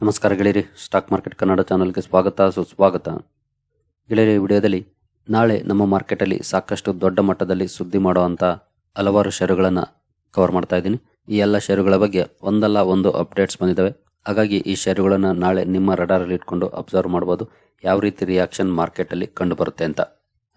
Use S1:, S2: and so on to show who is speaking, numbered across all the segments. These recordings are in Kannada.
S1: ನಮಸ್ಕಾರ ಗೆಳೆಯರಿ, ಸ್ಟಾಕ್ ಮಾರ್ಕೆಟ್ ಕನ್ನಡ ಚಾನಲ್ಗೆ ಸ್ವಾಗತ, ಸುಸ್ವಾಗತ. ಗೆಳೆಯರಿ ವಿಡಿಯೋದಲ್ಲಿ ನಾಳೆ ನಮ್ಮ ಮಾರ್ಕೆಟಲ್ಲಿ ಸಾಕಷ್ಟು ದೊಡ್ಡ ಮಟ್ಟದಲ್ಲಿ ಸುದ್ದಿ ಮಾಡುವಂಥ ಹಲವಾರು ಷೇರುಗಳನ್ನು ಕವರ್ ಮಾಡ್ತಾ ಇದ್ದೀನಿ. ಈ ಎಲ್ಲ ಷೇರುಗಳ ಬಗ್ಗೆ ಒಂದಲ್ಲ ಒಂದು ಅಪ್ಡೇಟ್ಸ್ ಬಂದಿದ್ದಾವೆ ಹಾಗಾಗಿ ಈ ಷೇರುಗಳನ್ನು ನಾಳೆ ನಿಮ್ಮ ರಡಾರಲ್ಲಿ ಇಟ್ಕೊಂಡು ಅಬ್ಸರ್ವ್ ಮಾಡ್ಬೋದು. ಯಾವ ರೀತಿ ರಿಯಾಕ್ಷನ್ ಮಾರ್ಕೆಟಲ್ಲಿ ಕಂಡುಬರುತ್ತೆ ಅಂತ.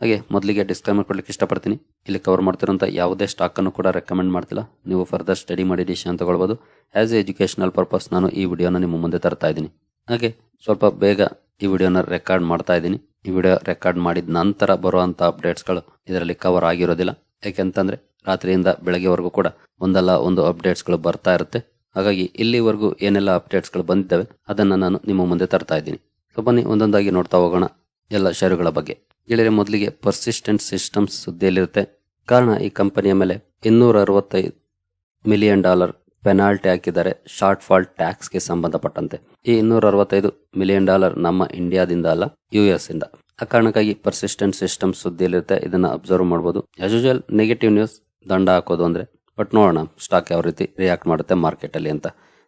S1: ಹಾಗೆ ಮೊದಲಿಗೆ ಡಿಸ್ಕ್ಲೈಮರ್ ಕೊಡಲಿಕ್ಕೆ ಇಷ್ಟಪಡ್ತೀನಿ. ಇಲ್ಲಿ ಕವರ್ ಮಾಡ್ತಿರೋಂಥ ಯಾವುದೇ ಸ್ಟಾಕನ್ನು ಕೂಡ ರೆಕಮೆಂಡ್ ಮಾಡ್ತಿಲ್ಲ. ನೀವು ಫರ್ದರ್ ಸ್ಟಡಿ ಮಾಡಿ ಡಿಸಿಷನ್ ತಗೊಳ್ಬೋದು. ಆ್ಯಸ್ ಎ ಎಜುಕೇಷನಲ್ ಪರ್ಪಸ್ ನಾನು ಈ ವಿಡಿಯೋನ ನಿಮ್ಮ ಮುಂದೆ ತರ್ತಾ ಇದ್ದೀನಿ. ಹಾಗೆ ಸ್ವಲ್ಪ ಬೇಗ ಈ ವಿಡಿಯೋನ ರೆಕಾರ್ಡ್ ಮಾಡ್ತಾ ಇದ್ದೀನಿ. ಈ ವಿಡಿಯೋ ರೆಕಾರ್ಡ್ ಮಾಡಿದ ನಂತರ ಬರುವಂಥ ಅಪ್ಡೇಟ್ಸ್ಗಳು ಇದರಲ್ಲಿ ಕವರ್ ಆಗಿರೋದಿಲ್ಲ. ಯಾಕೆಂತಂದರೆ ರಾತ್ರಿಯಿಂದ ಬೆಳಗ್ಗೆವರೆಗೂ ಕೂಡ ಒಂದಲ್ಲ ಒಂದು ಅಪ್ಡೇಟ್ಸ್ಗಳು ಬರ್ತಾ ಇರುತ್ತೆ. ಹಾಗಾಗಿ ಇಲ್ಲಿವರೆಗೂ ಏನೆಲ್ಲ ಅಪ್ಡೇಟ್ಸ್ಗಳು ಬಂದಿದ್ದಾವೆ, ಅದನ್ನು ನಾನು ನಿಮ್ಮ ಮುಂದೆ ತರ್ತಾ ಇದ್ದೀನಿ. ಸೊ ಬನ್ನಿ, ಒಂದೊಂದಾಗಿ ನೋಡ್ತಾ ಹೋಗೋಣ. ಎಲ್ಲ ಷೇರುಗಳ ಬಗ್ಗೆ. ಗೆಳೆಯರೆ ಮೊದಲಿಗೆ ಪರ್ಸಿಸ್ಟೆಂಟ್ ಸಿಸ್ಟಮ್ಸ್ ಸುದ್ದಿಯಲ್ಲಿರುತ್ತೆ. ಕಾರಣ, ಈ ಕಂಪನಿಯ ಮೇಲೆ ಇನ್ನೂರ ಅರವತ್ತೈದು ಮಿಲಿಯನ್ ಡಾಲರ್ ಪೆನಾಲ್ಟಿ ಹಾಕಿದ್ದಾರೆ ಶಾರ್ಟ್ ಫಾಲ್ ಟ್ಯಾಕ್ಸ್ಗೆ ಸಂಬಂಧಪಟ್ಟಂತೆ. ಈ ಇನ್ನೂರ ಅರವತ್ತೈದು ಮಿಲಿಯನ್ ಡಾಲರ್ ನಮ್ಮ ಇಂಡಿಯಾದಿಂದ ಅಲ್ಲ ಯು ಎಸ್ ಇಂದ. ಆ ಕಾರಣಕ್ಕಾಗಿ ಪರ್ಸಿಸ್ಟೆಂಟ್ ಸಿಸ್ಟಮ್ ಸುದ್ದಿಯಲ್ಲಿರುತ್ತೆ. ಇದನ್ನ ಅಬ್ಸರ್ವ್ ಮಾಡಬಹುದು ಆಸ್ ಯೂಶುವಲ್ ನೆಗೆಟಿವ್ ನ್ಯೂಸ್ ದಂಡ ಹಾಕೋದು ಅಂದ್ರೆ ಬಟ್ ನೋಡೋಣ ಸ್ಟಾಕ್ ಯಾವ ರೀತಿ ರಿಯಾಕ್ಟ್ ಮಾಡುತ್ತೆ ಮಾರ್ಕೆಟ್ ಅಲ್ಲಿ ಅಂತ.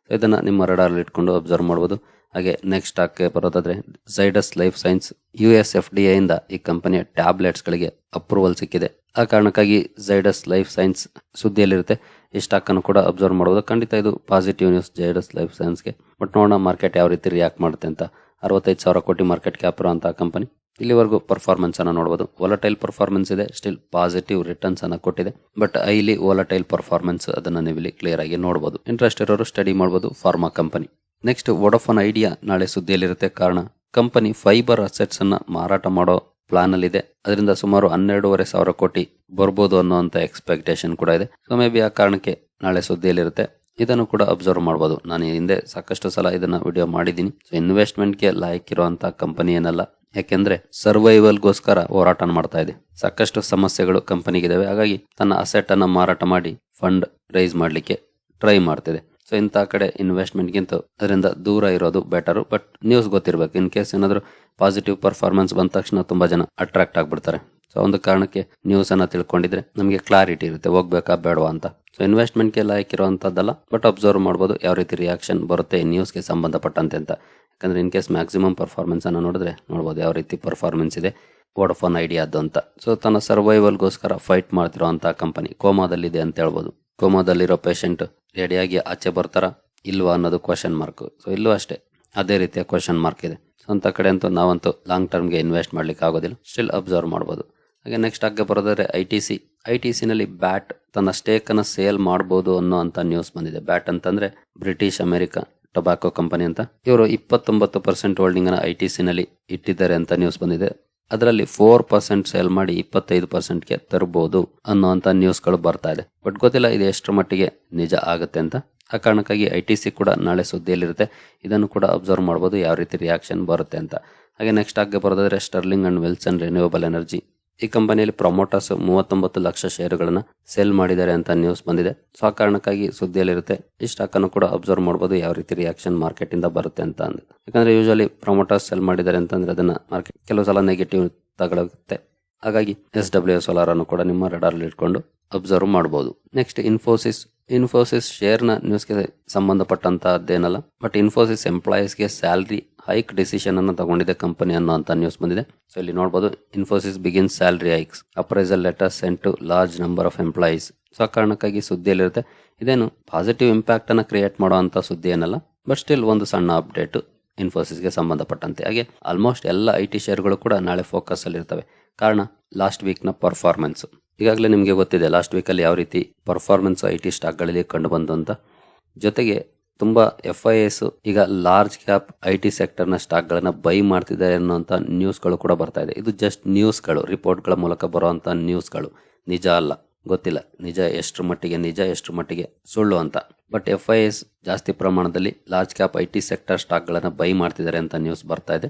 S1: ಇದನ್ನ ನಿಮ್ಮ ರಡಾರಲ್ಲಿ ಇಟ್ಕೊಂಡು ಅಬ್ಸರ್ವ್ ಮಾಡ್ಬೋದು. ಹಾಗೆ ನೆಕ್ಸ್ಟ್ ಸ್ಟಾಕ್ಗೆ ಬರೋದಾದರೆ Zydus life science U S F D ಐಯಿಂದ ಈ ಕಂಪನಿಯ ಟ್ಯಾಬ್ಲೆಟ್ಸ್ಗಳಿಗೆ ಅಪ್ರೂವಲ್ ಸಿಕ್ಕಿದೆ. ಆ ಕಾರಣಕ್ಕಾಗಿ ಝೈಡಸ್ ಲೈಫ್ ಸೈನ್ಸ್ ಸುದ್ದಿಯಲ್ಲಿರುತ್ತೆ. ಈ ಸ್ಟಾಕನ್ನು ಕೂಡ ಅಬ್ಸರ್ವ್ ಮಾಡ್ಬೋದು. ಖಂಡಿತ ಇದು ಪಾಸಿಟಿವ್ ನ್ಯೂಸ್ ಜೈಡಸ್ ಲೈಫ್ ಸೈನ್ಸ್ಗೆ ಬಟ್ ನೋಡೋಣ ಮಾರ್ಕೆಟ್ ಯಾವ ರೀತಿ ರಿಯಾಕ್ಟ್ ಮಾಡುತ್ತೆ ಅಂತ. ಅರವತ್ತೈದು ಸಾವಿರ ಕೋಟಿ ಮಾರ್ಕೆಟ್ ಕ್ಯಾಪ್ ಇರುವಂತಹ ಕಂಪನಿ ಇಲ್ಲಿವರೆಗೂ ಪರ್ಫಾರ್ಮೆನ್ಸ್ ಅನ್ನ ನೋಡಬಹುದು ವೊಲಟೈಲ್ ಪರ್ಫಾರ್ಮೆನ್ಸ್ ಇದೆ. ಸ್ಟಿಲ್ ಪಾಸಿಟಿವ್ ರಿಟರ್ನ್ಸ್ ಅನ್ನ ಕೊಟ್ಟಿದೆ. ಬಟ್ ಐಲಿ ವೊಲಟೈಲ್ ಪರ್ಫಾರ್ಮೆನ್ಸ್ ಅದನ್ನ ನೀವು ಇಲ್ಲಿ ಕ್ಲಿಯರ್ ಆಗಿ ನೋಡಬಹುದು ಇಂಟ್ರೆಸ್ಟ್ ಇರೋರು ಸ್ಟಡಿ ಮಾಡಬಹುದು pharma company next Vodafone Idea ನಾಳೆ ಸುದ್ದಿಯಲ್ಲಿರುತ್ತೆ. ಕಾರಣ ಕಂಪನಿ ಫೈಬರ್ ಅಸೆಟ್ಸ್ ಅನ್ನ ಮಾರಾಟ ಮಾಡೋ ಪ್ಲಾನ್ ಅಲ್ಲಿ ಇದೆ ಅದರಿಂದ ಸುಮಾರು ಹನ್ನೆರಡೂವರೆ ಸಾವಿರ ಕೋಟಿ ಬರ್ಬೋದು ಅನ್ನುವಂತ ಎಕ್ಸ್ಪೆಕ್ಟೇಷನ್ ಕೂಡ ಇದೆ. ಸೊ ಮೇ ಬಿ ಆ ಕಾರಣಕ್ಕೆ ನಾಳೆ ಸುದ್ದಿಯಲ್ಲಿರುತ್ತೆ. ಇದನ್ನು ಕೂಡ ಅಬ್ಸರ್ವ್ ಮಾಡಬಹುದು ನಾನು ಹಿಂದೆ ಸಾಕಷ್ಟು ಸಲ ಇದನ್ನ ವಿಡಿಯೋ ಮಾಡಿದ್ದೀನಿ. ಸೊ ಇನ್ವೆಸ್ಟ್ಮೆಂಟ್ಗೆ ಲಾಯಕ್ ಇರುವಂತಹ ಕಂಪನಿ ಏನಲ್ಲ ಯಾಕೆಂದ್ರೆ ಸರ್ವೈವಲ್ಗೋಸ್ಕರ ಹೋರಾಟ ಮಾಡ್ತಾ ಇದೆ. ಸಾಕಷ್ಟು ಸಮಸ್ಯೆಗಳು ಕಂಪನಿಗಿದಾವೆ. ಹಾಗಾಗಿ ತನ್ನ ಅಸೆಟ್ ಅನ್ನ ಮಾರಾಟ ಮಾಡಿ ಫಂಡ್ ರೈಸ್ ಮಾಡಲಿಕ್ಕೆ ಟ್ರೈ ಮಾಡ್ತಿದೆ. ಸೊ ಇಂಥ ಕಡೆ ಇನ್ವೆಸ್ಟ್ಮೆಂಟ್ಗಿಂತ ಅದರಿಂದ ದೂರ ಇರೋದು ಬೆಟರ್ ಬಟ್ ನ್ಯೂಸ್ ಗೊತ್ತಿರಬೇಕು. ಇನ್ ಕೇಸ್ ಏನಾದರೂ ಪಾಸಿಟಿವ್ ಪರ್ಫಾರ್ಮೆನ್ಸ್ ಬಂದ ತಕ್ಷಣ ತುಂಬಾ ಜನ ಅಟ್ರಾಕ್ಟ್ ಆಗ್ಬಿಡ್ತಾರೆ. ಸೊ ಒಂದು ಕಾರಣಕ್ಕೆ ನ್ಯೂಸ್ ಅನ್ನ ತಿಳ್ಕೊಂಡಿದ್ರೆ ನಮಗೆ ಕ್ಲಾರಿಟಿ ಇರುತ್ತೆ. ಹೋಗ್ಬೇಕಾ, ಬೇಡವಾ ಅಂತ. ಸೊ ಇನ್ವೆಸ್ಟ್ಮೆಂಟ್ಗೆ ಲಾಯಕ್ ಇರುವಂತದ್ದಲ್ಲ ಬಟ್ ಅಬ್ಸರ್ವ್ ಮಾಡ್ಬೋದು ಯಾವ ರೀತಿ ರಿಯಾಕ್ಷನ್ ಬರುತ್ತೆ ನ್ಯೂಸ್ಗೆ ಸಂಬಂಧಪಟ್ಟಂತೆ ಅಂತ. ಯಾಕಂದ್ರೆ ಇನ್ ಕೇಸ್ ಮ್ಯಾಕ್ಸಿಮಮ್ ಪರ್ಫಾರ್ಮೆನ್ಸನ್ನು ನೋಡಿದ್ರೆ ನೋಡ್ಬೋದು ಯಾವ ರೀತಿ ಪರ್ಫಾರ್ಮೆನ್ಸ್ ಇದೆ ವೋಡಫೋನ್ ಐಡಿಯಾದ್ದು ಅಂತ. ಸೊ ತನ್ನ ಸರ್ವೈವಲ್ಗೋಸ್ಕರ ಫೈಟ್ ಮಾಡ್ತಿರೋ ಅಂಥ ಕಂಪನಿ ಕೋಮಾದಲ್ಲಿದೆ ಅಂತ ಹೇಳ್ಬೋದು. ಕೋಮಾದಲ್ಲಿರೋ ಪೇಷಂಟ್ ರೆಡಿಯಾಗಿ ಆಚೆ ಬರ್ತಾರ ಇಲ್ವಾ ಅನ್ನೋದು ಕ್ವಶನ್ ಮಾರ್ಕ್ ಸೊ ಇಲ್ಲೂ ಅಷ್ಟೇ, ಅದೇ ರೀತಿಯ ಕ್ವಶನ್ ಮಾರ್ಕ್ ಇದೆ. ಸೊ ಅಂತ ಕಡೆ ಅಂತೂ ನಾವಂತೂ ಲಾಂಗ್ ಟರ್ಮ್ಗೆ ಇನ್ವೆಸ್ಟ್ ಮಾಡ್ಲಿಕ್ಕೆ ಆಗೋದಿಲ್ಲ ಸ್ಟಿಲ್ ಅಬ್ಸರ್ವ್ ಮಾಡ್ಬೋದು. ಹಾಗೆ ನೆಕ್ಸ್ಟ್ ಹಾಗೆ ಬರೋದಾದ್ರೆ I T C I T ಸಿನಲ್ಲಿ BAT ತನ್ನ ಸ್ಟೇಕ್ ಅನ್ನ ಸೇಲ್ ಮಾಡ್ಬೋದು ಅನ್ನೋ ಅಂತ ನ್ಯೂಸ್ ಬಂದಿದೆ. ಬ್ಯಾಟ್ ಅಂತಂದ್ರೆ ಬ್ರಿಟಿಷ್ ಅಮೆರಿಕ ಟೊಬ್ಯಾಕೋ ಕಂಪನಿ ಅಂತ. ಇವರು ಇಪ್ಪತ್ತೊಂಬತ್ತು ಪರ್ಸೆಂಟ್ ಹೋಲ್ಡಿಂಗ್ ಅನ್ನ ಐ ಟಿ ಸಿನಲ್ಲಿ ಇಟ್ಟಿದ್ದಾರೆ ಅಂತ ನ್ಯೂಸ್ ಬಂದಿದೆ. ಅದರಲ್ಲಿ ಫೋರ್ ಪರ್ಸೆಂಟ್ ಸೇಲ್ ಮಾಡಿ ಇಪ್ಪತ್ತೈದು ಪರ್ಸೆಂಟ್ಗೆ ತರಬಹುದು ಅನ್ನೋಂಥ ನ್ಯೂಸ್ಗಳು ಬರ್ತಾ ಇದೆ. ಬಟ್ ಗೊತ್ತಿಲ್ಲ ಇದು ಎಷ್ಟರ ಮಟ್ಟಿಗೆ ನಿಜ ಆಗುತ್ತೆ ಅಂತ. ಆ ಕಾರಣಕ್ಕಾಗಿ ಐ ಟಿ ಸಿ ಕೂಡ ನಾಳೆ ಸುದ್ದಿಯಲ್ಲಿರುತ್ತೆ. ಇದನ್ನು ಕೂಡ ಅಬ್ಸರ್ವ್ ಮಾಡ್ಬೋದು, ಯಾವ ರೀತಿ ರಿಯಾಕ್ಷನ್ ಬರುತ್ತೆ ಅಂತ. ಹಾಗೆ ನೆಕ್ಸ್ಟ್ ಆಗಿ ಬರೋದಾದ್ರೆ Sterling and Wilson renewable energy ಈ ಕಂಪನಿಯಲ್ಲಿ ಪ್ರಮೋಟರ್ಸ್ ಮೂವತ್ತೊಂಬತ್ತು ಲಕ್ಷ ಷೇರುಗಳನ್ನ ಸೇಲ್ ಮಾಡಿದ್ದಾರೆ ಅಂತ ನ್ಯೂಸ್ ಬಂದಿದೆ. ಸೊ ಆ ಕಾರಣಕ್ಕಾಗಿ ಸುದ್ದಿಯಲ್ಲಿರುತ್ತೆ, ಈ ಸ್ಟಾಕ್ ಅನ್ನು ಕೂಡ ಅಬ್ಸರ್ವ್ ಮಾಡಬಹುದು ಯಾವ ರೀತಿ ರಿಯಾಕ್ಷನ್ ಮಾರ್ಕೆಟ್ ಇಂದ ಬರುತ್ತೆ ಅಂತ ಅಂದ್ರೆ ಯಾಕಂದ್ರೆ ಯೂಶಲಿ ಪ್ರಮೋಟರ್ಸ್ ಸೆಲ್ ಮಾಡಿದ್ದಾರೆ ಅಂತಂದ್ರೆ ಅದನ್ನ ಮಾರ್ಕೆಟ್ ಕೆಲವು ಸಲ ನೆಗೆಟಿವ್ ತಗೊಳ್ಳುತ್ತೆ ಹಾಗಾಗಿ ಎಸ್ ಡಬ್ಲ್ಯೂ ಸೋಲಾರ್ ಅನ್ನು ಕೂಡ ನಿಮ್ಮ ರಡಾರ್ ಇಟ್ಕೊಂಡು ಅಬ್ಸರ್ವ್ ಮಾಡಬಹುದು ನೆಕ್ಸ್ಟ್ ಇನ್ಫೋಸಿಸ್ ಇನ್ಫೋಸಿಸ್ ಶೇರ್ನ ನ್ಯೂಸ್ಗೆ ಸಂಬಂಧಪಟ್ಟಂತಹದ್ದೇನಲ್ಲ ಬಟ್ ಇನ್ಫೋಸಿಸ್ ಎಂಪ್ಲಾಯೀಸ್ಗೆ ಸ್ಯಾಲರಿ ಹೈಕ್ ಡಿಸಿಷನ್ ಅನ್ನು ತಗೊಂಡಿದೆ ಕಂಪನಿ ಅನ್ನೋ ಅಂತ ನ್ಯೂಸ್ ಬಂದಿದೆ. ಸೊ ಇಲ್ಲಿ ನೋಡಬಹುದು Infosys begin salary hikes appraisal letter sent to large number of employees so ಆ ಕಾರಣಕ್ಕಾಗಿ ಸುದ್ದಿಯಲ್ಲಿರುತ್ತೆ. ಇದೇನು ಪಾಸಿಟಿವ್ ಇಂಪ್ಯಾಕ್ಟ್ ಅನ್ನು ಕ್ರಿಯೇಟ್ ಮಾಡುವಂತ ಸುದ್ದಿ ಏನಲ್ಲ ಬಟ್ ಸ್ಟಿಲ್ ಒಂದು ಸಣ್ಣ ಅಪ್ಡೇಟ್ ಇನ್ಫೋಸಿಸ್ಗೆ ಸಂಬಂಧಪಟ್ಟಂತೆ. ಹಾಗೆ ಆಲ್ಮೋಸ್ಟ್ ಎಲ್ಲ ಐ ಟಿ ಶೇರ್ಗಳು ಕೂಡ ನಾಳೆ ಫೋಕಸ್ ಅಲ್ಲಿ ಇರ್ತವೆ. ಕಾರಣ ಲಾಸ್ಟ್ ವೀಕ್ನ ಪರ್ಫಾರ್ಮೆನ್ಸ್ ಈಗಾಗಲೇ ನಿಮಗೆ ಗೊತ್ತಿದೆ ಲಾಸ್ಟ್ ವೀಕಲ್ಲಿ ಯಾವ ರೀತಿ ಪರ್ಫಾರ್ಮೆನ್ಸ್ ಐ ಟಿ ಸ್ಟಾಕ್ಗಳಲ್ಲಿ ಕಂಡು ಬಂತು ಅಂತ. ಜೊತೆಗೆ ತುಂಬಾ ಎಫ್ ಐ ಎಸ್ ಈಗ ಲಾರ್ಜ್ ಕ್ಯಾಪ್ ಐ ಟಿ ಸೆಕ್ಟರ್ನ ಸ್ಟಾಕ್ಗಳನ್ನು ಬೈ ಮಾಡ್ತಿದ್ದಾರೆ ಅನ್ನೋಂಥ ನ್ಯೂಸ್ಗಳು ಕೂಡ ಬರ್ತಾ ಇದೆ. ಇದು ಜಸ್ಟ್ ನ್ಯೂಸ್ಗಳು ರಿಪೋರ್ಟ್ಗಳ ಮೂಲಕ ಬರುವಂಥ ನ್ಯೂಸ್ಗಳು ನಿಜ ಅಲ್ಲ, ಗೊತ್ತಿಲ್ಲ. ನಿಜ ಎಷ್ಟರ ಮಟ್ಟಿಗೆ, ನಿಜ ಎಷ್ಟರ ಮಟ್ಟಿಗೆ ಸುಳ್ಳು ಅಂತ. ಬಟ್ ಎಫ್ ಐ ಎಸ್ ಜಾಸ್ತಿ ಪ್ರಮಾಣದಲ್ಲಿ large cap I T sector ಸ್ಟಾಕ್ಗಳನ್ನು buy ಮಾಡ್ತಿದ್ದಾರೆ ಅಂತ ನ್ಯೂಸ್ ಬರ್ತಾ ಇದೆ.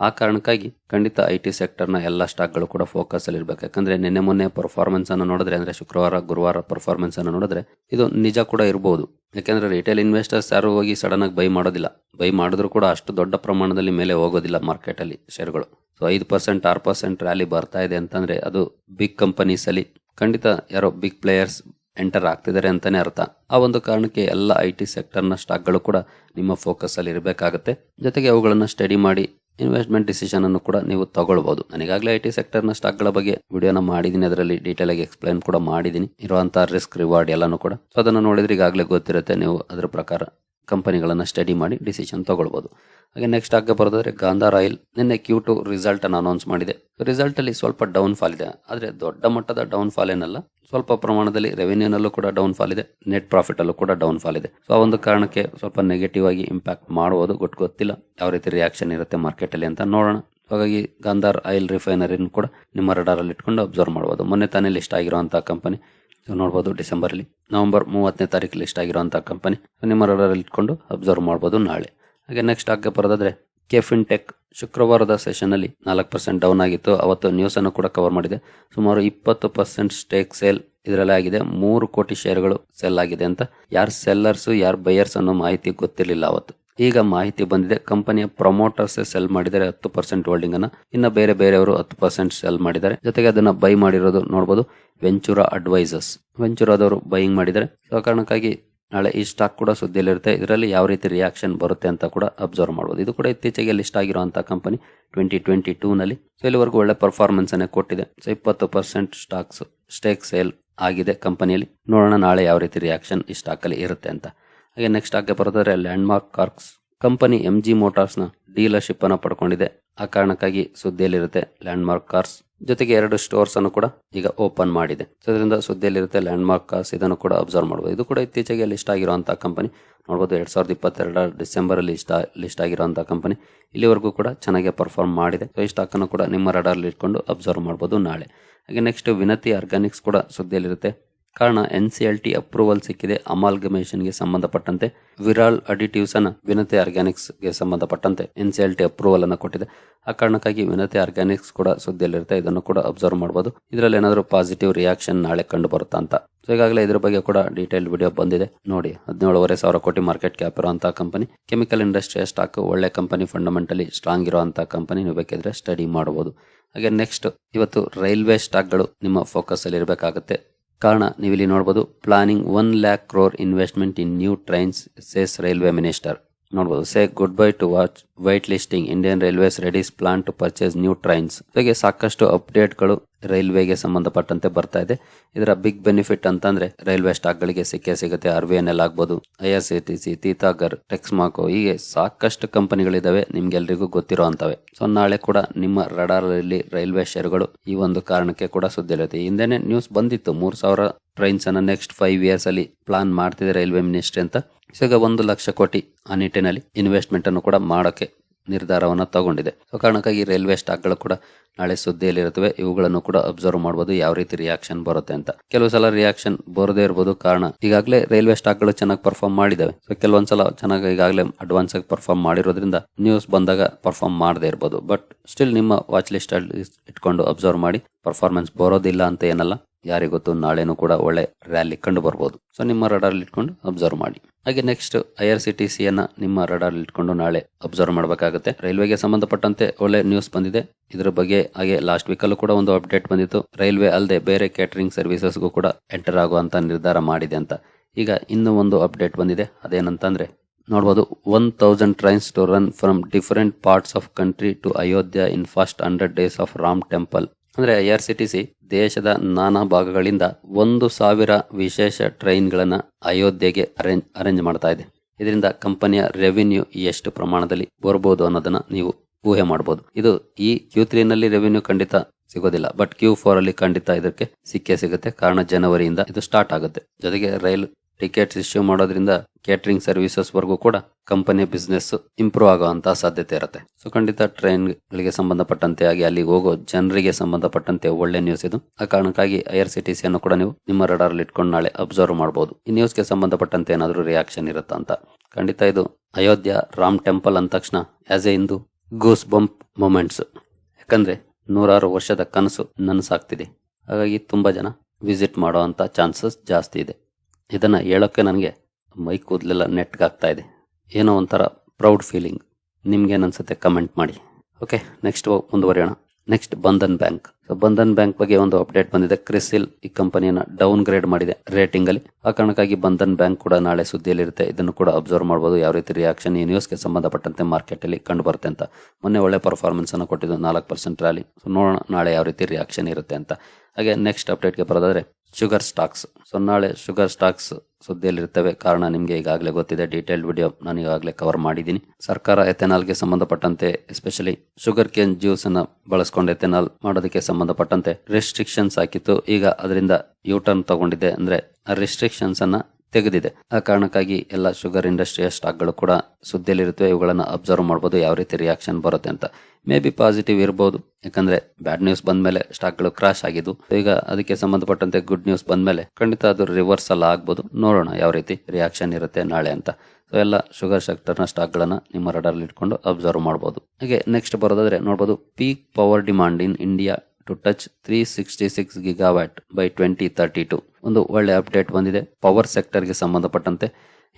S1: ಆ ಕಾರಣಕ್ಕಾಗಿ ಖಂಡಿತ ಐ ಟಿ ಸೆಕ್ಟರ್ನ ಎಲ್ಲ ಸ್ಟಾಕ್ಗಳು ಕೂಡ ಫೋಕಸ್ ಅಲ್ಲಿ ಇರಬೇಕು. ಯಾಕಂದ್ರೆ ನಿನ್ನೆ ಮೊನ್ನೆ ಪರ್ಫಾರ್ಮೆನ್ಸ್ ಅನ್ನು ನೋಡಿದ್ರೆ, ಅಂದ್ರೆ ಶುಕ್ರವಾರ, ಗುರುವಾರ ಪರ್ಫಾರ್ಮೆನ್ಸ್ ಅನ್ನು ನೋಡಿದ್ರೆ ಇದು ನಿಜ ಕೂಡ ಇರಬಹುದು ಯಾಕಂದ್ರೆ ರಿಟೇಲ್ ಇನ್ವೆಸ್ಟರ್ಸ್ ಯಾರು ಹೋಗಿ ಸಡನ್ ಆಗಿ ಬೈ ಮಾಡೋದಿಲ್ಲ. ಬೈ ಮಾಡಿದ್ರು ಕೂಡ ಅಷ್ಟು ದೊಡ್ಡ ಪ್ರಮಾಣದಲ್ಲಿ ಮೇಲೆ ಹೋಗೋದಿಲ್ಲ ಮಾರ್ಕೆಟ್ ಅಲ್ಲಿ ಶೇರ್ಗಳು ಸೊ ಐದು ಪರ್ಸೆಂಟ್ ಆರು ಪರ್ಸೆಂಟ್ ರ್ಯಾಲಿ ಬರ್ತಾ ಇದೆ ಅಂತಂದ್ರೆ ಅದು ಬಿಗ್ ಕಂಪನೀಸ್ ಅಲ್ಲಿ ಖಂಡಿತ ಯಾರೋ ಬಿಗ್ ಪ್ಲೇಯರ್ಸ್ ಎಂಟರ್ ಆಗ್ತಿದ್ದಾರೆ ಅಂತಾನೆ ಅರ್ಥ. ಆ ಒಂದು ಕಾರಣಕ್ಕೆ ಎಲ್ಲ ಐ ಟಿ ಸೆಕ್ಟರ್ನ ಸ್ಟಾಕ್ಗಳು ಕೂಡ ನಿಮ್ಮ ಫೋಕಸ್ ಅಲ್ಲಿ ಇರಬೇಕಾಗುತ್ತೆ. ಜೊತೆಗೆ ಅವುಗಳನ್ನು ಸ್ಟಡಿ ಮಾಡಿ ಇನ್ವೆಸ್ಟ್ಮೆಂಟ್ ಡಿಸಿಷನ್ ಅನ್ನು ಕೂಡ ನೀವು ತಗೊಳ್ಬಹುದು. ನನಗಾಗಲೇ ಐ ಟಿ ಸೆಕ್ಟರ್ನ ಸ್ಟಾಕ್ಗಳ ಬಗ್ಗೆ ವಿಡಿಯೋನ ಮಾಡಿದ್ದೀನಿ, ಅದರಲ್ಲಿ ಡೀಟೇಲ್ ಆಗಿ ಎಕ್ಸ್ಪ್ಲೈನ್ ಕೂಡ ಮಾಡಿದ್ದೀನಿ. ಇರುವಂತಹ ರಿಸ್ಕ್ ರಿವಾರ್ಡ್ ಎಲ್ಲಾನು ಕೂಡ. ಸೊ ಅದನ್ನು ನೋಡಿದ್ರೆ ಈಗಾಗಲೇ ಗೊತ್ತಿರುತ್ತೆ ನೀವು ಅದರ ಪ್ರಕಾರ ಕಂಪನಿಗಳನ್ನು ಸ್ಟಡಿ ಮಾಡಿ ಡಿಸಿಷನ್ ತೊಗೊಳ್ಬೋದು. ಹಾಗೆ ನೆಕ್ಸ್ಟ್ ಆಗ ಬರೋದಾದ್ರೆ ಗಾಂಧಾರ್ ಆಯಿಲ್ ನಿನ್ನೆ ಕ್ಯೂ ಟು ರಿಸಲ್ಟ್ ಅನ್ನು ಅನೌನ್ಸ್ ಮಾಡಿದೆ. ರಿಸಲ್ಟ್ ಅಲ್ಲಿ ಸ್ವಲ್ಪ ಡೌನ್ ಫಾಲ್ ಇದೆ. ಆದ್ರೆ ದೊಡ್ಡ ಮಟ್ಟದ ಡೌನ್ ಫಾಲ್ ಏನಲ್ಲ, ಸ್ವಲ್ಪ ಪ್ರಮಾಣದಲ್ಲಿ ರೆವೆನ್ಯೂನಲ್ಲೂ ಕೂಡ ಡೌನ್ ಫಾಲ್ ಇದೆ ನೆಟ್ ಪ್ರಾಫಿಟಲ್ಲೂ ಕೂಡ ಡೌನ್ ಫಾಲ್ ಇದೆ. ಸೊ ಆ ಒಂದು ಕಾರಣಕ್ಕೆ ಸ್ವಲ್ಪ ನೆಗೆಟಿವ್ ಆಗಿ ಇಂಪ್ಯಾಕ್ಟ್ ಮಾಡುವುದು ಗೊತ್ತು ಗೊತ್ತಿಲ್ಲ ಯಾವ ರೀತಿ ರಿಯಾಕ್ಷನ್ ಇರುತ್ತೆ ಮಾರ್ಕೆಟ್ ಅಲ್ಲಿ ಅಂತ ನೋಡೋಣ. ಹಾಗಾಗಿ ಗಾಂಧಾರ್ ಆಯಿಲ್ ರಿಫೈನರಿನ ಕೂಡ ನಿಮ್ಮ ರಡಾರಲ್ಲಿ ಇಟ್ಕೊಂಡು ಅಬ್ಸರ್ವ್ ಮಾಡಬಹುದು ಮೊನ್ನೆ ತಾನೇ ಲಿಸ್ಟ್ ಆಗಿರುವಂತಹ ಕಂಪನಿ ನೋಡಬಹುದು ಡಿಸೆಂಬರ್ ಅಲ್ಲಿ ನವೆಂಬರ್ ಮೂವತ್ತನೇ ತಾರೀಕು ಲಿಸ್ಟ್ ಆಗಿರುವಂಥ ಕಂಪನಿ ನಿಮ್ಮ ಇಟ್ಕೊಂಡು ಅಬ್ಸರ್ವ್ ಮಾಡಬಹುದು ನಾಳೆ. ಹಾಗೆ ನೆಕ್ಸ್ಟ್ ಆಗ ಬರೋದಾದರೆ ಕೆಫಿನ್ ಟೆಕ್ ಶುಕ್ರವಾರದ ಸೆಷನ್ ಅಲ್ಲಿ ನಾಲ್ಕು ಪರ್ಸೆಂಟ್ ಡೌನ್ ಆಗಿತ್ತು. ಅವತ್ತು ನ್ಯೂಸ್ ಅನ್ನು ಕೂಡ ಕವರ್ ಮಾಡಿದೆ. ಸುಮಾರು ಇಪ್ಪತ್ತು ಪರ್ಸೆಂಟ್ ಸ್ಟೇಕ್ ಸೇಲ್ ಇದರಲ್ಲಿ ಆಗಿದೆ. ಮೂರು ಕೋಟಿ ಶೇರ್ಗಳು ಸೆಲ್ ಆಗಿದೆ ಅಂತ. ಯಾರು ಸೆಲ್ಲರ್ಸ್ ಯಾರು ಬೈಯರ್ಸ್ ಅನ್ನೋ ಮಾಹಿತಿ ಗೊತ್ತಿರಲಿಲ್ಲ ಅವತ್ತು. ಈಗ ಮಾಹಿತಿ ಬಂದಿದೆ. ಕಂಪನಿಯ ಪ್ರಮೋಟರ್ಸ್ ಸೆಲ್ ಮಾಡಿದರೆ ಹತ್ತು ಪರ್ಸೆಂಟ್ ಹೋಲ್ಡಿಂಗ್ ಅನ್ನ. ಇನ್ನ ಬೇರೆ ಬೇರೆಯವರು ಹತ್ತು ಪರ್ಸೆಂಟ್ ಸೆಲ್ ಮಾಡಿದ್ದಾರೆ. ಜೊತೆಗೆ ಅದನ್ನ ಬೈ ಮಾಡಿರೋದು ನೋಡಬಹುದು ವೆಂಚೂರಾ ಅಡ್ವೈಸರ್ಸ್ ವೆಂಚುರಾದವರು ಬೈಯಿಂಗ್ ಮಾಡಿದ್ದಾರೆ. ಸೊ ಕಾರಣಕ್ಕಾಗಿ ನಾಳೆ ಈ ಸ್ಟಾಕ್ ಕೂಡ ಸುದ್ದಿಯಲ್ಲಿರುತ್ತೆ. ಇದರಲ್ಲಿ ಯಾವ ರೀತಿ ರಿಯಾಕ್ಷನ್ ಬರುತ್ತೆ ಅಂತ ಕೂಡ ಅಬ್ಸರ್ವ್ ಮಾಡಬಹುದು ಇದು ಕೂಡ ಇತ್ತೀಚೆಗೆ ಲಿಸ್ಟ್ ಆಗಿರುವಂತಹ ಕಂಪನಿ ಟ್ವೆಂಟಿ ಟ್ವೆಂಟಿ ಟೂ ನಲ್ಲಿ. ಸೊ ಇಲ್ಲಿವರೆಗೂ ಒಳ್ಳೆ ಪರ್ಫಾರ್ಮೆನ್ಸ್ ಅನ್ನೇ ಕೊಟ್ಟಿದೆ. ಸೊ ಇಪ್ಪತ್ತು ಪರ್ಸೆಂಟ್ ಸ್ಟಾಕ್ಸ್ ಸ್ಟೇಕ್ ಸೇಲ್ ಆಗಿದೆ ಕಂಪನಿಯಲ್ಲಿ. ನೋಡೋಣ ನಾಳೆ ಯಾವ ರೀತಿ ರಿಯಾಕ್ಷನ್ ಈ ಸ್ಟಾಕ್ ಅಲ್ಲಿ ಇರುತ್ತೆ ಅಂತ. ಹಾಗೆ ನೆಕ್ಸ್ಟ್ ಆಗಿ ಬರೋದಾದ್ರೆ Landmark Cars company M G ಮೋಟಾರ್ಸ್ನ dealership ಅನ್ನು ಪಡ್ಕೊಂಡಿದೆ. ಆ ಕಾರಣಕ್ಕಾಗಿ ಸುದ್ದಿಯಲ್ಲಿರುತ್ತೆ ಲ್ಯಾಂಡ್ ಮಾರ್ಕ್ ಕಾರ್ಸ್ ಜೊತೆಗೆ ಎರಡು ಸ್ಟೋರ್ಸ್ ಅನ್ನು ಕೂಡ ಈಗ ಓಪನ್ ಮಾಡಿದೆ. ಸೊ ಇದರಿಂದ ಸುದ್ದಿಯಲ್ಲಿರುತ್ತೆ ಲ್ಯಾಂಡ್ ಮಾರ್ಕ್ ಕಾರ್ಸ್ ಇದನ್ನು ಕೂಡ ಅಬ್ಸರ್ವ್ ಮಾಡಬಹುದು ಇದು ಕೂಡ ಇತ್ತೀಚೆಗೆ ಲಿಸ್ಟ್ ಆಗಿರುವಂತಹ ಕಂಪನಿ ನೋಡಬಹುದು ಎರಡ್ ಸಾವಿರದ ಇಪ್ಪತ್ತೆರಡರ ಡಿಸೆಂಬರ್ ಲಿಸ್ಟ್ ಲಿಸ್ಟ್ ಆಗಿರುವಂತಹ ಕಂಪನಿ ಇಲ್ಲಿವರೆಗೂ ಕೂಡ ಚೆನ್ನಾಗಿ ಪರ್ಫಾರ್ಮ್ ಮಾಡಿದೆ. ಸೊ ಈ ಸ್ಟಾಕ್ ಅನ್ನು ಕೂಡ ನಿಮ್ಮ ರಡಾರ್ ಇಟ್ಕೊಂಡು ಅಬ್ಸರ್ವ್ ಮಾಡಬಹುದು ನಾಳೆ. ಹಾಗೆ ನೆಕ್ಸ್ಟ್ ವಿನತಿ ಆರ್ಗಾನಿಕ್ಸ್ ಕೂಡ ಸುದ್ದಿಯಲ್ಲಿರುತ್ತೆ. ಕಾರಣ N C L T approval ಸಿಕ್ಕಿದೆ. ಅಮಾಲ್ಗಮೇಷನ್ಗೆ ಸಂಬಂಧಪಟ್ಟಂತೆ ವಿರಾಲ್ ಅಡಿಟಿವ್ಸ್ ಅನ್ನ ವಿನತೆ ಆರ್ಗ್ಯಾನಿಕ್ಸ್ಗೆ ಸಂಬಂಧಪಟ್ಟಂತೆ N C L T approval ಅನ್ನು ಕೊಟ್ಟಿದೆ. ಆ ಕಾರಣಕ್ಕಾಗಿ ವಿನತೆ ಆರ್ಗ್ಯಾನಿಕ್ಸ್ ಕೂಡ ಸುದ್ದಿಯಲ್ಲಿರುತ್ತೆ. ಇದನ್ನು ಕೂಡ ಅಬ್ಸರ್ವ್ ಮಾಡಬಹುದು ಇದರಲ್ಲಿ ಏನಾದರೂ ಪಾಸಿಟಿವ್ ರಿಯಾಕ್ಷನ್ ನಾಳೆ ಕಂಡು ಬರುತ್ತಾ ಅಂತ. ಸೊ ಈಗಾಗಲೇ ಇದ್ರ ಬಗ್ಗೆ ಕೂಡ ಡೀಟೇಲ್ ವಿಡಿಯೋ ಬಂದಿದೆ. ನೋಡಿ, ಹದಿನೇಳುವರೆ ಸಾವಿರ ಕೋಟಿ ಮಾರ್ಕೆಟ್ ಕ್ಯಾಪ್ ಇರುವಂತಹ ಕಂಪನಿ. ಕೆಮಿಕಲ್ ಇಂಡಸ್ಟ್ರಿಯ ಸ್ಟಾಕ್ ಒಳ್ಳೆ ಕಂಪನಿ, ಫಂಡಮೆಂಟಲಿ ಸ್ಟ್ರಾಂಗ್ ಇರುವಂತಹ ಕಂಪನಿ ನೀವು ಬೇಕಿದ್ರೆ ಸ್ಟಡಿ ಮಾಡಬಹುದು ಹಾಗೆ ನೆಕ್ಸ್ಟ್, ಇವತ್ತು ರೈಲ್ವೆ ಸ್ಟಾಕ್ಗಳು ನಿಮ್ಮ ಫೋಕಸ್ ಅಲ್ಲಿ ಇರಬೇಕಾಗುತ್ತೆ. ಕಾರಣ, ನೀವಿಲ್ಲಿ ನೋಡಬಹುದು planning one lakh crore investment in new trains says railway minister ನೋಡಬಹುದು say goodbye to watch wait listing Indian Railways readies plan to purchase new trains ಹೀಗೆ ಸಾಕಷ್ಟು ಅಪ್ಡೇಟ್ಗಳು ರೈಲ್ವೆಗೆ ಸಂಬಂಧಪಟ್ಟಂತೆ ಬರ್ತಾ ಇದೆ. ಇದರ ಬಿಗ್ ಬೆನಿಫಿಟ್ ಅಂತಂದ್ರೆ ರೈಲ್ವೆ ಸ್ಟಾಕ್ ಗಳಿಗೆ ಸಿಕ್ಕೇ ಸಿಗುತ್ತೆ. ಆರ್ ವಿ ಎನ್ ಎಲ್ ಆಗ್ಬೋದು, I R C T C, Titagarh Texmaco ಹೀಗೆ ಸಾಕಷ್ಟು ಕಂಪನಿಗಳಿದಾವೆ. ನಿಮ್ಗೆಲ್ರಿಗೂ ಗೊತ್ತಿರೋ ಅಂತವೆ. ಸೊ ನಾಳೆ ಕೂಡ ನಿಮ್ಮ ರಡಾರ್ ಅಲ್ಲಿ ರೈಲ್ವೆ ಶೇರ್ಗಳು ಈ ಒಂದು ಕಾರಣಕ್ಕೆ ಕೂಡ ಸುದ್ದಿರುತ್ತೆ ಹಿಂದೆನೆ ನ್ಯೂಸ್ ಬಂದಿತ್ತು. ಮೂರ್ ಸಾವಿರ ಟ್ರೈನ್ಸ್ ಅನ್ನ ನೆಕ್ಸ್ಟ್ ಫೈವ್ ಇಯರ್ಸ್ ಅಲ್ಲಿ ಪ್ಲಾನ್ ಮಾಡ್ತಿದೆ ರೈಲ್ವೆ ಮಿನಿಸ್ಟ್ರಿ ಅಂತ. ಸೊ ಈಗ ಒಂದು ಲಕ್ಷ ಕೋಟಿ ಆ ನಿಟ್ಟಿನಲ್ಲಿ ಇನ್ವೆಸ್ಟ್ಮೆಂಟ್ ಅನ್ನು ಕೂಡ ಮಾಡೋಕೆ ನಿರ್ಧಾರವನ್ನು ತಗೊಂಡಿದೆ. ಸೊ ಕಾರಣಕ್ಕಾಗಿ ರೈಲ್ವೆ ಸ್ಟಾಕ್ಗಳು ಕೂಡ ನಾಳೆ ಸುದ್ದಿಯಲ್ಲಿರುತ್ತವೆ. ಇವುಗಳನ್ನು ಕೂಡ ಅಬ್ಸರ್ವ್ ಮಾಡಬಹುದು ಯಾವ ರೀತಿ ರಿಯಾಕ್ಷನ್ ಬರುತ್ತೆ ಅಂತ. ಕೆಲವು ಸಲ ರಿಯಾಕ್ಷನ್ ಬರದೇ ಇರಬಹುದು ಕಾರಣ ಈಗಾಗಲೇ ರೈಲ್ವೆ ಸ್ಟಾಕ್ಗಳು ಚೆನ್ನಾಗಿ ಪರ್ಫಾರ್ಮ್ ಮಾಡಿದಾವೆ ಸೊ ಕೆಲವೊಂದ್ಸಲ ಚೆನ್ನಾಗಿ ಈಗಾಗಲೇ ಅಡ್ವಾನ್ಸ್ ಆಗಿ ಪರ್ಫಾರ್ಮ್ ಮಾಡಿರೋದ್ರಿಂದ ನ್ಯೂಸ್ ಬಂದಾಗ ಪರ್ಫಾರ್ಮ್ ಮಾಡದೇ ಇರಬಹುದು ಬಟ್ ಸ್ಟಿಲ್ ನಿಮ್ಮ ವಾಚ್ ಲಿಸ್ಟ್ ಅಲ್ಲಿ ಇಟ್ಕೊಂಡು ಅಬ್ಸರ್ವ್ ಮಾಡಿ ಪರ್ಫಾರ್ಮೆನ್ಸ್ ಬರೋದಿಲ್ಲ ಅಂತ ಏನಲ್ಲ. ಯಾರಿಗೊತ್ತು ನಾಳೆನೂ ಕೂಡ ಒಳ್ಳೆ ರ್ಯಾಲಿ ಕಂಡು ಬರ್ಬೋದು. ಸೊ ನಿಮ್ಮ ರಡಾರ್ ಇಟ್ಕೊಂಡು ಅಬ್ಸರ್ವ್ ಮಾಡಿ. ಹಾಗೆ next I R C T C ಅನ್ನ ನಿಮ್ಮ ರಡಾರ್ ಇಟ್ಕೊಂಡು ನಾಳೆ ಅಬ್ಸರ್ವ್ ಮಾಡಬೇಕಾಗುತ್ತೆ. ರೈಲ್ವೆಗೆ ಸಂಬಂಧಪಟ್ಟಂತೆ ಒಳ್ಳೆ ನ್ಯೂಸ್ ಬಂದಿದೆ. ಇದರ ಬಗ್ಗೆ ಹಾಗೆ ಲಾಸ್ಟ್ ವೀಕ್ ಅಲ್ಲೂ ಕೂಡ ಒಂದು ಅಪ್ಡೇಟ್ ಬಂದಿತ್ತು. ರೈಲ್ವೆ ಅಲ್ಲದೆ ಬೇರೆ ಕ್ಯಾಟರಿಂಗ್ ಸರ್ವಿಸಸ್ಗೂ ಕೂಡ ಎಂಟರ್ ಆಗುವಂತ ನಿರ್ಧಾರ ಮಾಡಿದೆ ಅಂತ. ಈಗ ಇನ್ನೂ ಒಂದು ಅಪ್ಡೇಟ್ ಬಂದಿದೆ. ಅದೇನಂತಂದ್ರೆ ನೋಡಬಹುದು one thousand trains to run from different parts of country to Ayodhya in first hundred days of Ram temple ಅಂದ್ರೆ I R C T C ದೇಶದ ನಾನಾ ಭಾಗಗಳಿಂದ ಒಂದು ಸಾವಿರ ವಿಶೇಷ ಟ್ರೈನ್ಗಳನ್ನು ಅಯೋಧ್ಯೆಗೆ ಅರೇಂಜ್ ಅರೇಂಜ್ ಮಾಡ್ತಾ ಇದೆ. ಇದರಿಂದ ಕಂಪನಿಯ ರೆವಿನ್ಯೂ ಎಷ್ಟು ಪ್ರಮಾಣದಲ್ಲಿ ಬರಬಹುದು ಅನ್ನೋದನ್ನ ನೀವು ಊಹೆ ಮಾಡಬಹುದು ಇದು ಈ ಕ್ಯೂ ತ್ರೀನಲ್ಲಿ ರೆವಿನ್ಯೂ ಖಂಡಿತ ಸಿಗೋದಿಲ್ಲ, ಬಟ್ ಕ್ಯೂ ಫೋರ್ ಅಲ್ಲಿ ಖಂಡಿತ ಇದಕ್ಕೆ ಸಿಕ್ಕೇ ಸಿಗುತ್ತೆ. ಕಾರಣ ಜನವರಿಯಿಂದ ಇದು ಸ್ಟಾರ್ಟ್ ಆಗುತ್ತೆ. ಜೊತೆಗೆ ರೈಲ್ ಟಿಕೆಟ್ಸ್ ಇಶ್ಯೂ ಮಾಡೋದ್ರಿಂದ ಕ್ಯಾಟ್ರಿಂಗ್ ಸರ್ವಿಸಸ್ ವರೆಗೂ ಕೂಡ ಕಂಪನಿ ಬಿಸ್ನೆಸ್ ಇಂಪ್ರೂವ್ ಆಗುವಂತಹ ಸಾಧ್ಯತೆ ಇರುತ್ತೆ. ಸೊ ಖಂಡಿತ ಟ್ರೈನ್ ಗಳಿಗೆ ಸಂಬಂಧಪಟ್ಟಂತೆ ಆಗಿ ಅಲ್ಲಿಗೆ ಹೋಗೋ ಜನರಿಗೆ ಸಂಬಂಧಪಟ್ಟಂತೆ ಒಳ್ಳೆ ನ್ಯೂಸ್ ಇದು. ಆ ಕಾರಣಕ್ಕಾಗಿ I R C T C ಅನ್ನು ಕೂಡ ನೀವು ನಿಮ್ಮ ರಡಾರ್ ಇಟ್ಕೊಂಡು ನಾಳೆ ಅಬ್ಸರ್ವ್ ಮಾಡಬಹುದು ಈ ನ್ಯೂಸ್ಗೆ ಸಂಬಂಧಪಟ್ಟಂತೆ ಏನಾದರೂ ರಿಯಾಕ್ಷನ್ ಇರುತ್ತಾ ಅಂತ. ಖಂಡಿತ ಇದು ಅಯೋಧ್ಯ ರಾಮ್ ಟೆಂಪಲ್ ಅಂದ ತಕ್ಷಣ as a Hindu goose bump moments ಯಾಕಂದ್ರೆ ನೂರಾರು ವರ್ಷದ ಕನಸು ನನಸಾಗ್ತಿದೆ. ಹಾಗಾಗಿ ತುಂಬಾ ಜನ ವಿಸಿಟ್ ಮಾಡುವಂತ ಚಾನ್ಸಸ್ ಜಾಸ್ತಿ ಇದೆ. ಇದನ್ನ ಹೇಳೋಕ್ಕೆ ನನಗೆ ಮೈ ಕೂದಲೆಲ್ಲ ನೆಟ್ಗಾಗ್ತಾ ಇದೆ. ಏನೋ ಒಂಥರ ಪ್ರೌಡ್ ಫೀಲಿಂಗ್ ನಿಮ್ಗೇನು ಅನ್ಸುತ್ತೆ ಕಮೆಂಟ್ ಮಾಡಿ. ಓಕೆ ನೆಕ್ಸ್ಟ್ ಮುಂದುವರಿಯೋಣ. Next Bandhan Bank. So Bandhan Bank ಬಗ್ಗೆ ಒಂದು ಅಪ್ಡೇಟ್ ಬಂದಿದೆ. ಕ್ರಿಸಿಲ್ ಈ ಕಂಪನಿಯನ್ನು ಡೌನ್ ಗ್ರೇಡ್ ಮಾಡಿದೆ ರೇಟಿಂಗ್ ಅಲ್ಲಿ. ಆ ಕಾರಣಕ್ಕಾಗಿ ಬಂಧನ್ ಬ್ಯಾಂಕ್ ಕೂಡ ನಾಳೆ ಸುದ್ದಿಯಲ್ಲಿರುತ್ತೆ. ಇದನ್ನು ಕೂಡ ಅಬ್ಸರ್ವ್ ಮಾಡಬಹುದು ಯಾವ ರೀತಿ ರಿಯಾಕ್ಷನ್ ಈ ನ್ಯೂಸ್ಗೆ ಸಂಬಂಧಪಟ್ಟಂತೆ ಮಾರ್ಕೆಟ್ ಅಲ್ಲಿ ಕಂಡು ಬರುತ್ತೆ ಅಂತ. ಮೊನ್ನೆ ಒಳ್ಳೆ ಪರ್ಫಾರ್ಮೆನ್ಸ್ ಅನ್ನು ಕೊಟ್ಟಿದ್ದು ನಾಲ್ಕು ಪರ್ಸೆಂಟ್ ರ್ಯಾಲಿ ಸೊ ನೋಡೋಣ ನಾಳೆ ಯಾವ ರೀತಿ ರಿಯಾಕ್ಷನ್ ಇರುತ್ತೆ ಅಂತ. ಹಾಗೆ ನೆಕ್ಸ್ಟ್ ಅಪ್ಡೇಟ್ಗೆ ಬರೋದಾದ್ರೆ ಶುಗರ್ ಸ್ಟಾಕ್ಸ್ ಸೊ ನಾಳೆ ಶುಗರ್ ಸ್ಟಾಕ್ಸ್ ಸುದ್ದಿಯಲ್ಲಿರ್ತವೆ. ಕಾರಣ ನಿಮಗೆ ಈಗಾಗಲೇ ಗೊತ್ತಿದೆ. ಡೀಟೇಲ್ ವಿಡಿಯೋ ನಾನು ಈಗಾಗಲೇ ಕವರ್ ಮಾಡಿದ್ದೀನಿ. ಸರ್ಕಾರ ಎಥೆನಾಲ್ಗೆ ಸಂಬಂಧಪಟ್ಟಂತೆ ಎಸ್ಪೆಷಲಿ ಶುಗರ್ ಕೇನ್ ಜ್ಯೂಸ್ ಅನ್ನ ಬಳಸ್ಕೊಂಡು ಎಥೆನಾಲ್ ಮಾಡೋದಕ್ಕೆ ಸಂಬಂಧಪಟ್ಟಂತೆ ರೆಸ್ಟ್ರಿಕ್ಷನ್ಸ್ ಹಾಕಿತ್ತು. ಈಗ ಅದರಿಂದ ಯೂ ಟರ್ನ್ ತಗೊಂಡಿದೆ ಅಂದ್ರೆ ರೆಸ್ಟ್ರಿಕ್ಷನ್ಸ್ ಅನ್ನ ತೆಗೆದಿದೆ. ಆ ಕಾರಣಕ್ಕಾಗಿ ಎಲ್ಲ ಶುಗರ್ ಇಂಡಸ್ಟ್ರಿಯ ಸ್ಟಾಕ್ಗಳು ಕೂಡ ಸುದ್ದಿಯಲ್ಲಿರುತ್ತವೆ. ಇವುಗಳನ್ನು ಅಬ್ಸರ್ವ್ ಮಾಡಬಹುದು ಯಾವ ರೀತಿ ರಿಯಾಕ್ಷನ್ ಬರುತ್ತೆ ಅಂತ. ಮೇ ಬಿ ಪಾಸಿಟಿವ್ ಇರಬಹುದು ಯಾಕಂದ್ರೆ ಬ್ಯಾಡ್ ನ್ಯೂಸ್ ಬಂದ ಮೇಲೆ ಸ್ಟಾಕ್ಗಳು ಕ್ರಾಶ್ ಆಗಿದ್ದು. ಈಗ ಅದಕ್ಕೆ ಸಂಬಂಧಪಟ್ಟಂತೆ ಗುಡ್ ನ್ಯೂಸ್ ಬಂದ್ಮೇಲೆ ಖಂಡಿತ ಅದು ರಿವರ್ಸ್ ಎಲ್ಲ ಆಗ್ಬೋದು. ನೋಡೋಣ ಯಾವ ರೀತಿ ರಿಯಾಕ್ಷನ್ ಇರುತ್ತೆ ನಾಳೆ ಅಂತ. ಸೊ, ಎಲ್ಲ ಶುಗರ್ ಸೆಕ್ಟರ್ನ ಸ್ಟಾಕ್ಗಳನ್ನು ನಿಮ್ಮ ರಡರ್ ಇಟ್ಕೊಂಡು ಅಬ್ಸರ್ವ್ ಮಾಡಬಹುದು ಹಾಗೆ ನೆಕ್ಸ್ಟ್ ಬರೋದಾದ್ರೆ ನೋಡಬಹುದು peak power demand in India to touch three sixty six gigawatt by twenty thirty two ಒಂದು ಒಳ್ಳೆ ಅಪ್ಡೇಟ್ ಬಂದಿದೆ. ಪವರ್ ಸೆಕ್ಟರ್ಗೆ ಸಂಬಂಧಪಟ್ಟಂತೆ.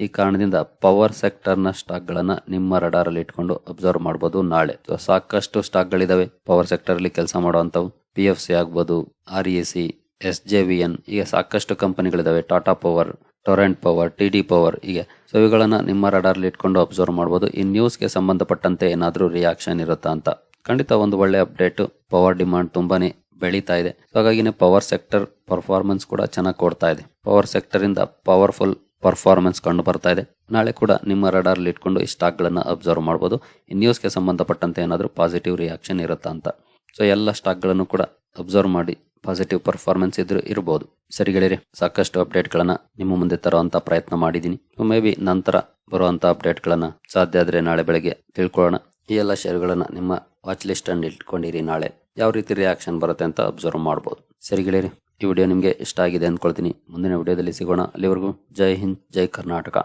S1: ಈ ಕಾರಣದಿಂದ ಪವರ್ ಸೆಕ್ಟರ್ನ ಸ್ಟಾಕ್ಗಳನ್ನು ನಿಮ್ಮ ರಡಾರಲ್ಲಿ ಇಟ್ಕೊಂಡು ಅಬ್ಸರ್ವ್ ಮಾಡ್ಬೋದು ನಾಳೆ. ಸಾಕಷ್ಟು ಸ್ಟಾಕ್ಗಳಿದಾವೆ ಪವರ್ ಸೆಕ್ಟರಲ್ಲಿ ಕೆಲಸ ಮಾಡುವಂಥವು. ಪಿ ಎಫ್ ಸಿ ಆಗ್ಬೋದು R E C S J V N ಈಗ ಸಾಕಷ್ಟು ಕಂಪನಿಗಳಿದಾವೆ Tata Power Torrent Power T D Power ಹೀಗೆ. ಸೊ ಇವುಗಳನ್ನು ನಿಮ್ಮ ರಡಾರಲ್ಲಿ ಇಟ್ಕೊಂಡು ಅಬ್ಸರ್ವ್ ಮಾಡ್ಬೋದು. ಈ ನ್ಯೂಸ್ಗೆ ಸಂಬಂಧಪಟ್ಟಂತೆ ಏನಾದರೂ ರಿಯಾಕ್ಷನ್ ಇರುತ್ತಾ ಅಂತ. ಖಂಡಿತ ಒಂದು ಒಳ್ಳೆ ಅಪ್ಡೇಟ್. ಪವರ್ ಡಿಮಾಂಡ್ ತುಂಬಾನೇ ಬೆಳೀತಾ ಇದೆ. ಹಾಗಾಗಿನೇ ಪವರ್ ಸೆಕ್ಟರ್ ಪರ್ಫಾರ್ಮೆನ್ಸ್ ಕೂಡ ಚೆನ್ನಾಗಿ ಕೊಡ್ತಾ ಇದೆ. ಪವರ್ ಸೆಕ್ಟರ್ ಇಂದ ಪವರ್ಫುಲ್ ಪರ್ಫಾರ್ಮೆನ್ಸ್ ಕಂಡು ಬರ್ತಾ ಇದೆ. ನಾಳೆ ಕೂಡ ನಿಮ್ಮ ರಡಾರ್ ಇಟ್ಕೊಂಡು ಈ ಸ್ಟಾಕ್ಗಳನ್ನು ಅಬ್ಸರ್ವ್ ಮಾಡ್ಬೋದು. ಈ ನ್ಯೂಸ್ಗೆ ಸಂಬಂಧಪಟ್ಟಂತೆ ಏನಾದರೂ ಪಾಸಿಟಿವ್ ರಿಯಾಕ್ಷನ್ ಇರುತ್ತಾ ಅಂತ. ಸೊ ಎಲ್ಲ ಸ್ಟಾಕ್ಗಳನ್ನು ಕೂಡ ಅಬ್ಸರ್ವ್ ಮಾಡಿ ಪಾಸಿಟಿವ್ ಪರ್ಫಾರ್ಮೆನ್ಸ್ ಇದ್ರು ಇರಬಹುದು ಸರಿ ಗೆಳೆಯರಿ, ಸಾಕಷ್ಟು ಅಪ್ಡೇಟ್ಗಳನ್ನು ನಿಮ್ಮ ಮುಂದೆ ತರುವಂಥ ಪ್ರಯತ್ನ ಮಾಡಿದ್ದೀನಿ. ಮೇ ಬಿ ನಂತರ ಬರುವಂಥ ಅಪ್ಡೇಟ್ಗಳನ್ನು ಸಾಧ್ಯ ಆದರೆ ನಾಳೆ ಬೆಳಗ್ಗೆ ತಿಳ್ಕೊಳ್ಳೋಣ. ಈ ಎಲ್ಲ ಶೇರ್ಗಳನ್ನು ನಿಮ್ಮ ವಾಚ್ ಲಿಸ್ಟ್ ಅನ್ನು ಇಟ್ಕೊಂಡಿರಿ. ನಾಳೆ ಯಾವ ರೀತಿ ರಿಯಾಕ್ಷನ್ ಬರುತ್ತೆ ಅಂತ ಅಬ್ಸರ್ವ್ ಮಾಡಬಹುದು ಸರಿ ಗೆಳೆಯರಿ, ಈ ವಿಡಿಯೋ ನಿಮಗೆ ಇಷ್ಟ ಆಗಿದೆ ಅಂದ್ಕೊಳ್ತೀನಿ ಮುಂದಿನ ವಿಡಿಯೋದಲ್ಲಿ ಸಿಗೋಣ. ಅಲ್ಲಿವರೆಗೂ ಜೈ ಹಿಂದ್, ಜೈ ಕರ್ನಾಟಕ.